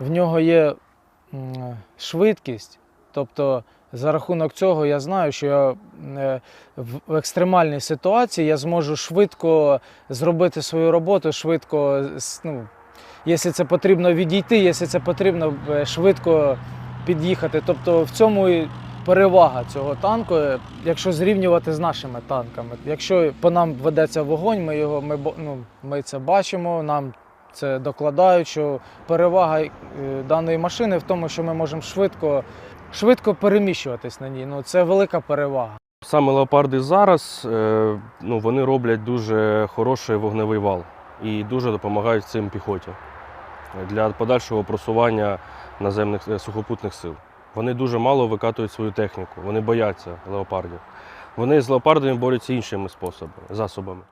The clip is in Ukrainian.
В нього є швидкість, тобто за рахунок цього я знаю, що я е, в екстремальній ситуації я зможу швидко зробити свою роботу, швидко, ну, якщо це потрібно відійти, якщо це потрібно е, швидко під'їхати. Тобто в цьому і перевага цього танку, е, якщо зрівнювати з нашими танками. Якщо по нам ведеться вогонь, ми його ми, ну, ми це бачимо, нам це докладають, що перевага е, даної машини в тому, що ми можемо швидко, швидко переміщуватись на ній. Ну, це велика перевага. Саме леопарди зараз е, ну, вони роблять дуже хороший вогневий вал і дуже допомагають цим піхоті для подальшого просування наземних е, сухопутних сил. Вони дуже мало викатують свою техніку, вони бояться леопардів. Вони з леопардами борються іншими способами, засобами.